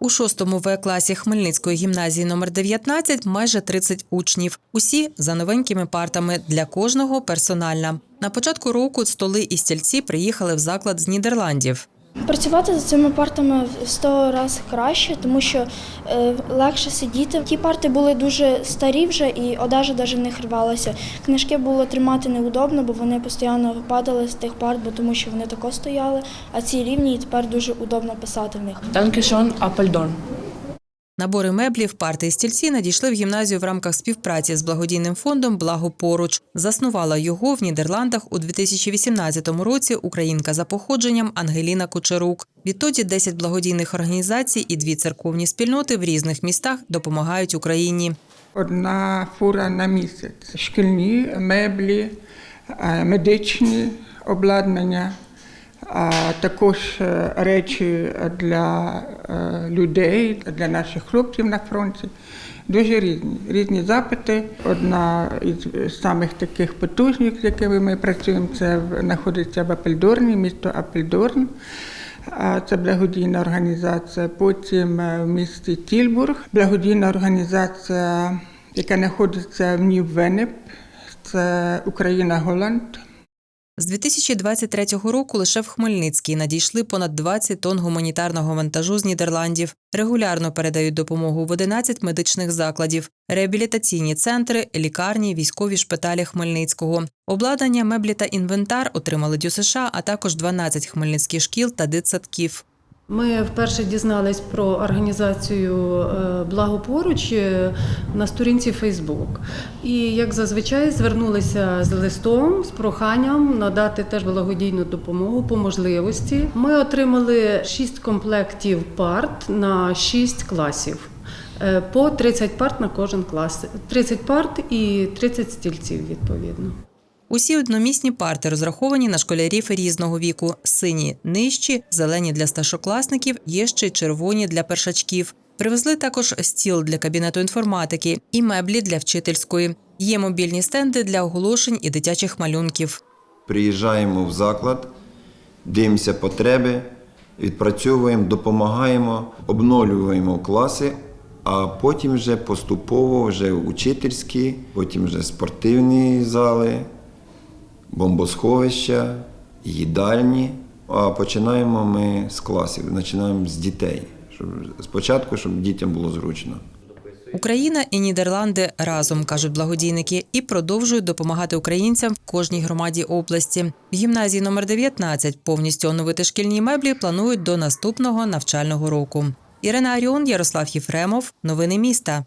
У шостому В класі Хмельницької гімназії номер 19 майже 30 учнів. Усі за новенькими партами для кожного персональна. На початку року столи і стільці приїхали в заклад з Нідерландів. Працювати за цими партами в 100 разів краще, тому що е, легше сидіти. Ті парти були дуже старі вже і одежа навіть в них рвалася. Книжки було тримати неудобно, бо вони постійно падали з тих парт, бо тому що вони тако стояли, а ці рівні і тепер дуже удобно писати в них. Dankeschön, Apeldoorn. Набори меблів, парти і стільці надійшли в гімназію в рамках співпраці з благодійним фондом Благо поруч. Заснувала його в Нідерландах у 2018 році українка за походженням Ангеліна Кучерук. Відтоді 10 благодійних організацій і дві церковні спільноти в різних містах допомагають Україні. Одна фура на місяць. Шкільні меблі, е, медичні обладнання, також е, речі для е, людей, для наших хлопців на фронті. Дуже різні. Різні запити. Одна із самих таких потужних, з якими ми працюємо, це знаходиться в Апельдорні, місто Апельдорн. Це благодійна організація. Потім е, в місті Тільбург, благодійна організація, яка знаходиться в Нів-Венеп, це Україна Голланд. З 2023 року лише в Хмельницькій надійшли понад 20 тонн гуманітарного вантажу з Нідерландів. Регулярно передають допомогу в 11 медичних закладів, реабілітаційні центри, лікарні, військові шпиталі Хмельницького. Обладнання, меблі та інвентар отримали ДЮСШ, а також 12 хмельницьких шкіл та дитсадків. Ми вперше дізнались про організацію е, Благопоруч е, на сторінці Фейсбук. І як зазвичай звернулися з листом з проханням надати теж благодійну допомогу по можливості. Ми отримали 6 комплектів парт на 6 класів. Е, По 30 парт на кожен клас. 30 парт і 30 стільців відповідно. Усі одномісні парти розраховані на школярів різного віку: сині нижчі, зелені для старшокласників, є ще червоні для першачків. Привезли також стіл для кабінету інформатики і меблі для вчительської. Є мобільні стенди для оголошень і дитячих малюнків. Приїжджаємо в заклад, дивимося потреби, відпрацьовуємо, допомагаємо, обновлюємо класи, а потім вже поступово вже учительські, потім вже спортивні зали, бомбосховища, їдальні. А починаємо ми з класів, починаємо з дітей. Щоб спочатку, щоб дітям було зручно. Україна і Нідерланди разом кажуть благодійники і продовжують допомагати українцям в кожній громаді області. В гімназії номер 19 повністю оновити шкільні меблі планують до наступного навчального року. Ірина Аріон, Ярослав Єфремов. Новини міста.